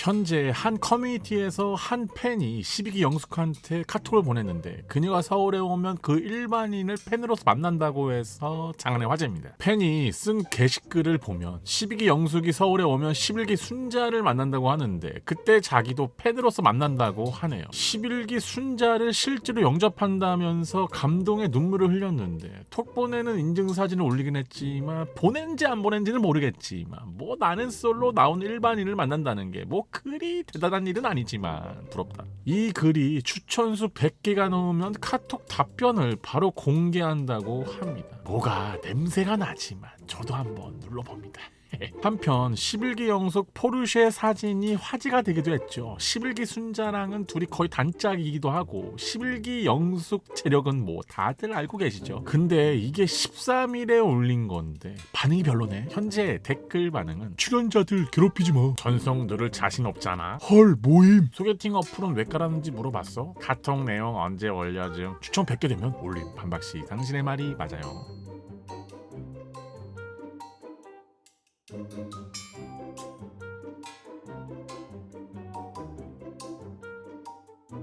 현재 한 커뮤니티에서 한 팬이 12기 영숙한테 카톡을 보냈는데 그녀가 서울에 오면 그 일반인을 팬으로서 만난다고 해서 장안의 화제입니다. 팬이 쓴 게시글을 보면 12기 영숙이 서울에 오면 11기 순자를 만난다고 하는데 그때 자기도 팬으로서 만난다고 하네요. 11기 순자를 실제로 영접한다면서 감동의 눈물을 흘렸는데 톡 보내는 인증사진을 올리긴 했지만 보낸지 안 보낸지는 모르겠지만 뭐 나는 솔로 나온 일반인을 만난다는 게뭐 그리 대단한 일은 아니지만 부럽다. 이 글이 추천수 100개가 넘으면 카톡 답변을 바로 공개한다고 합니다. 뭐가 냄새가 나지만 저도 한번 눌러봅니다. 한편 11기 영숙 포르쉐 사진이 화제가 되기도 했죠. 11기 순자랑은 둘이 거의 단짝이기도 하고 11기 영숙 체력은 뭐 다들 알고 계시죠. 근데 이게 13일에 올린 건데 반응이 별로네. 현재 댓글 반응은 출연자들 괴롭히지 마. 전송 누를 자신 없잖아. 헐 모임. 소개팅 어플은 왜 깔았는지 물어봤어? 카톡 내용 언제 올려줌? 추천 100개 되면 올림. 반박씨 당신의 말이 맞아요. Thank you.